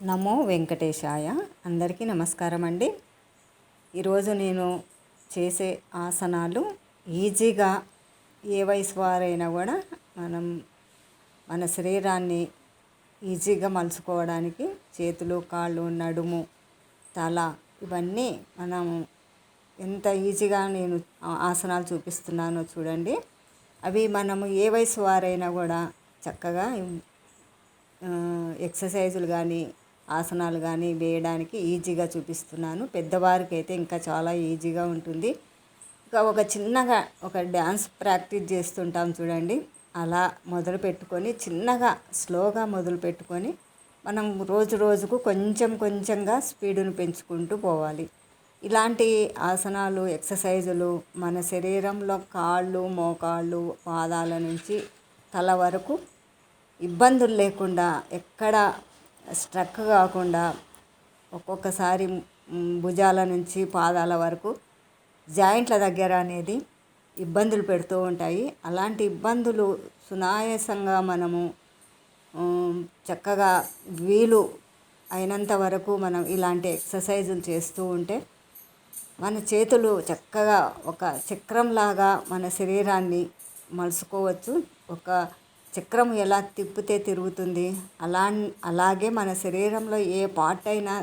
నమో వెంకటేశాయ. అందరికీ నమస్కారం అండి. ఈరోజు నేను చేసే ఆసనాలు ఈజీగా ఏ వయసు వారైనా కూడా మనం మన శరీరాన్ని ఈజీగా మలుచుకోవడానికి చేతులు కాళ్ళు నడుము తల ఇవన్నీ మనం ఎంత ఈజీగా నేను ఆసనాలు చూపిస్తున్నానో చూడండి. అవి మనము ఏ వయసు వారైనా కూడా చక్కగా ఎక్సర్సైజులు కానీ ఆసనాలు కానీ వేయడానికి ఈజీగా చూపిస్తున్నాను. పెద్దవారికి అయితే ఇంకా చాలా ఈజీగా ఉంటుంది. ఇంకా ఒక చిన్నగా ఒక డ్యాన్స్ ప్రాక్టీస్ చేస్తుంటాం చూడండి. అలా మొదలు పెట్టుకొని చిన్నగా స్లోగా మొదలు పెట్టుకొని మనం రోజు రోజుకు కొంచెం కొంచెంగా స్పీడును పెంచుకుంటూ పోవాలి. ఇలాంటి ఆసనాలు ఎక్సర్సైజులు మన శరీరంలో కాళ్ళు మోకాళ్ళు పాదాల నుంచి తల వరకు ఇబ్బందులు లేకుండా ఎక్కడ స్ట్రక్ కాకుండా ఒక్కొక్కసారి భుజాల నుంచి పాదాల వరకు జాయింట్ల దగ్గర అనేది ఇబ్బందులు పెడుతూ ఉంటాయి. అలాంటి ఇబ్బందులు సునాయాసంగా మనము చక్కగా వీలు అయినంత వరకు మనం ఇలాంటి ఎక్సర్సైజులు చేస్తూ ఉంటే మన చేతులు చక్కగా ఒక చక్రంలాగా మన శరీరాన్ని మలుసుకోవచ్చు ఒక చక్రం ఎలా తిప్పితే తిరుగుతుంది? అలా అలాగే మన శరీరంలో ఏ పార్ట్ అయినా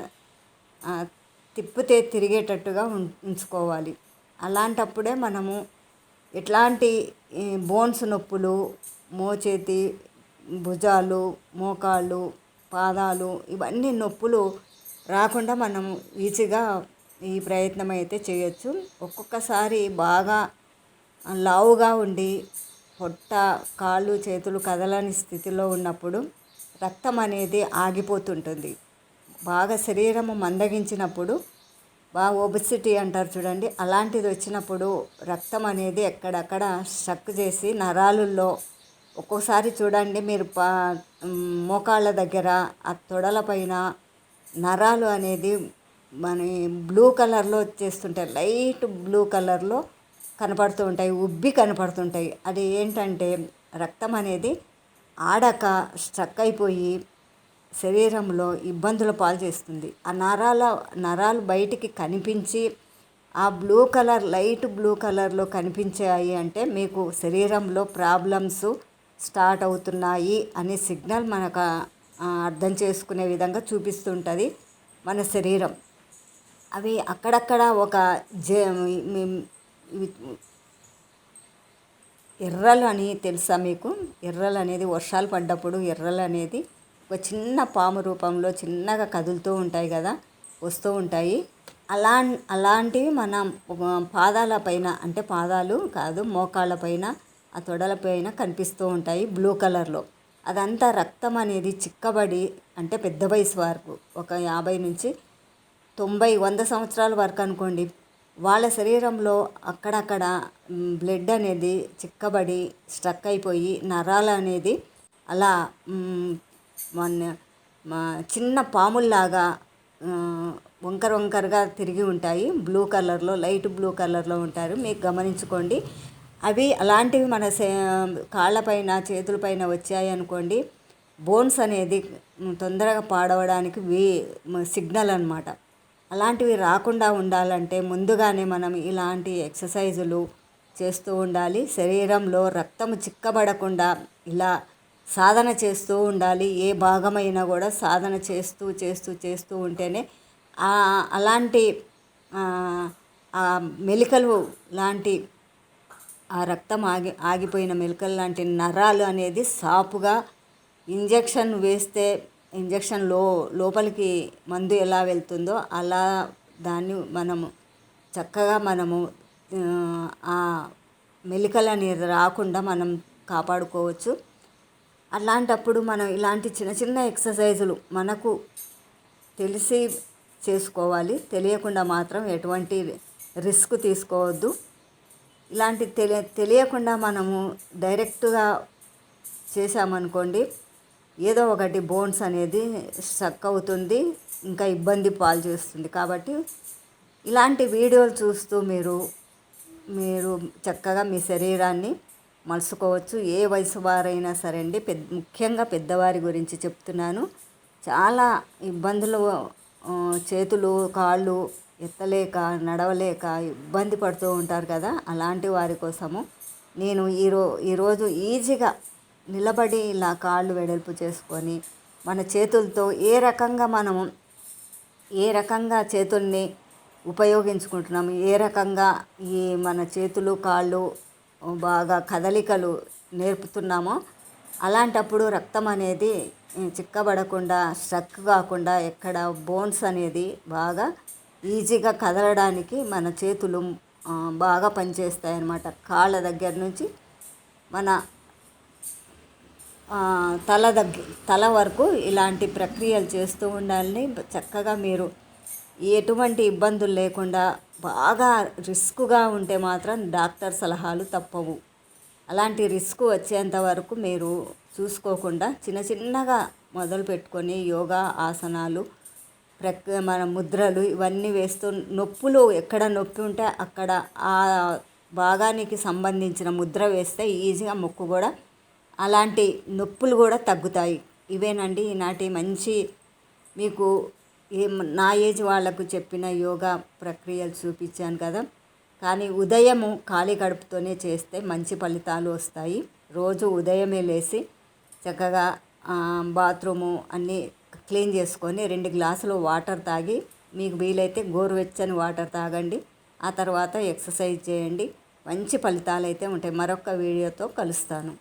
తిప్పితే తిరిగేటట్టుగా ఉంచుకోవాలి. అలాంటప్పుడే మనము ఎట్లాంటి బోన్స్ నొప్పులు మోచేతి భుజాలు మోకాళ్ళు పాదాలు ఇవన్నీ నొప్పులు రాకుండా మనం ఈజీగా ఈ ప్రయత్నం అయితే చేయొచ్చు. ఒక్కొక్కసారి బాగా లావుగా ఉండి పొట్ట కాళ్ళు చేతులు కదలని స్థితిలో ఉన్నప్పుడు రక్తం అనేది ఆగిపోతుంటుంది. బాగా శరీరము మందగించినప్పుడు బాగా ఒబిసిటీ అంటారు చూడండి అలాంటిది వచ్చినప్పుడు రక్తం అనేది ఎక్కడక్కడ స్ట్రక్ చేసి నరాలుల్లో ఒక్కోసారి చూడండి మీరు పా మోకాళ్ళ దగ్గర ఆ తొడల పైన నరాలు అనేది మన బ్లూ కలర్లో వచ్చేస్తుంటాయి. లైట్ బ్లూ కలర్లో కనపడుతూ ఉంటాయి ఉబ్బి కనపడుతుంటాయి. అది ఏంటంటే రక్తం అనేది ఆడక స్ట్రక్ అయిపోయి శరీరంలో ఇబ్బందుల పాలు చేస్తుంది. ఆ నరాల నరాలు బయటికి కనిపించి ఆ బ్లూ కలర్ లైట్ బ్లూ కలర్లో కనిపించాయి అంటే మీకు శరీరంలో ప్రాబ్లమ్స్ స్టార్ట్ అవుతున్నాయి అనే సిగ్నల్ మనకు అర్థం చేసుకునే విధంగా చూపిస్తుంటుంది మన శరీరం. అవి అక్కడక్కడ ఒక జ ఎర్రలు అని తెలుసా మీకు? ఎర్రలు అనేది వర్షాలు పడ్డప్పుడు ఎర్రలు అనేది ఒక చిన్న పాము రూపంలో చిన్నగా కదులుతూ ఉంటాయి కదా వస్తూ ఉంటాయి. అలా అలాంటివి మన పాదాల పైన అంటే పాదాలు కాదు మోకాళ్ళ పైన ఆ తొడల పైన కనిపిస్తూ ఉంటాయి బ్లూ కలర్లో. అదంతా రక్తం అనేది చిక్కబడి అంటే పెద్ద వయసు వరకు ఒక యాభై నుంచి తొంభై వంద సంవత్సరాల వరకు అనుకోండి. వాళ్ళ శరీరంలో అక్కడక్కడ బ్లడ్ అనేది చిక్కబడి స్ట్రక్ అయిపోయి నరాలు అనేది అలా మన చిన్న పాముల్లాగా వంకర వంకరగా తిరిగి ఉంటాయి. బ్లూ కలర్లో లైట్ బ్లూ కలర్లో ఉంటారు. మీకు గమనించుకోండి. అవి అలాంటివి మన కాళ్ళపైన చేతులపైన వచ్చాయి అనుకోండి బోన్స్ అనేది తొందరగా పాడవడానికి వీ సిగ్నల్ అనమాట అలాంటివి రాకుండా ఉండాలంటే ముందుగానే మనం ఇలాంటి ఎక్సర్సైజులు చేస్తూ ఉండాలి. శరీరంలో రక్తం చిక్కబడకుండా ఇలా సాధన చేస్తూ ఉండాలి. ఏ భాగమైనా కూడా సాధన చేస్తూ చేస్తూ చేస్తూ ఉంటేనే అలాంటి మెలికలు లాంటి ఆ రక్తం ఆగి ఆగిపోయిన మెలికలు లాంటి నరాలు అనేది సాపుగా ఇంజెక్షన్ వేస్తే ఇంజక్షన్లో లోపలికి మందు ఎలా వెళ్తుందో అలా దాన్ని మనము చక్కగా మనము ఆ మెలికలు అనేది రాకుండా మనం కాపాడుకోవచ్చు. అలాంటప్పుడు మనం ఇలాంటి చిన్న చిన్న ఎక్సర్సైజులు మనకు తెలిసి చేసుకోవాలి. తెలియకుండా మాత్రం ఎటువంటి రిస్క్ తీసుకోవద్దు. ఇలాంటి తెలియ తెలియకుండా మనము డైరెక్ట్గా చేసామనుకోండి ఏదో ఒకటి బోన్స్ అనేది స్ట్రక్ అవుతుంది ఇంకా ఇబ్బంది పాలు చేస్తుంది. కాబట్టి ఇలాంటి వీడియోలు చూస్తూ మీరు మీరు చక్కగా మీ శరీరాన్ని మలుసుకోవచ్చు. ఏ వయసు వారైనా సరే అండి పెద్ద ముఖ్యంగా పెద్దవారి గురించి చెప్తున్నాను. చాలా ఇబ్బందులు చేతులు కాళ్ళు ఎత్తలేక నడవలేక ఇబ్బంది పడుతూ ఉంటారు కదా. అలాంటి వారి కోసము నేను ఈరో ఈరోజు ఈజీగా నిలబడి ఇలా కాళ్ళు వెడల్పు చేసుకొని మన చేతులతో ఏ రకంగా మనము ఏ రకంగా చేతుల్ని ఉపయోగించుకుంటున్నాము ఏ రకంగా ఈ మన చేతులు కాళ్ళు బాగా కదలికలు నేర్పుతున్నామో అలాంటప్పుడు రక్తం అనేది చిక్కబడకుండా స్ట్రక్ కాకుండా ఎక్కడ బోన్స్ అనేది బాగా ఈజీగా కదలడానికి మన చేతులు బాగా పనిచేస్తాయి అన్నమాట కాళ్ళ దగ్గర నుంచి మన తల దగ్గ తల వరకు ఇలాంటి ప్రక్రియలు చేస్తూ ఉండాలని చక్కగా మీరు ఎటువంటి ఇబ్బందులు లేకుండా బాగా రిస్క్గా ఉంటే మాత్రం డాక్టర్ సలహాలు తప్పవు. అలాంటి రిస్క్ వచ్చేంత వరకు మీరు చూసుకోకుండా చిన్న చిన్నగా మొదలు పెట్టుకొని యోగా ఆసనాలు ప్రక్ మన ముద్రలు ఇవన్నీ వేస్తూ నొప్పులు ఎక్కడ నొప్పి ఉంటే అక్కడ ఆ భాగానికి సంబంధించిన ముద్ర వేస్తే ఈజీగా ముక్కు కూడా అలాంటి నొప్పులు కూడా తగ్గుతాయి. ఇవేనండి ఈనాటి మంచి మీకు ఏం నా ఏజ్ వాళ్ళకు చెప్పిన యోగా ప్రక్రియలు చూపించాను కదా. కానీ ఉదయము ఖాళీ కడుపుతోనే చేస్తే మంచి ఫలితాలు వస్తాయి. రోజు ఉదయమే లేచి చక్కగా బాత్రూము అన్నీ క్లీన్ చేసుకొని రెండు గ్లాసులు వాటర్ తాగి మీకు వీలైతే గోరువెచ్చని వాటర్ తాగండి. ఆ తర్వాత ఎక్సర్సైజ్ చేయండి. మంచి ఫలితాలు అయితే ఉంటాయి. మరొక వీడియోతో కలుస్తాను.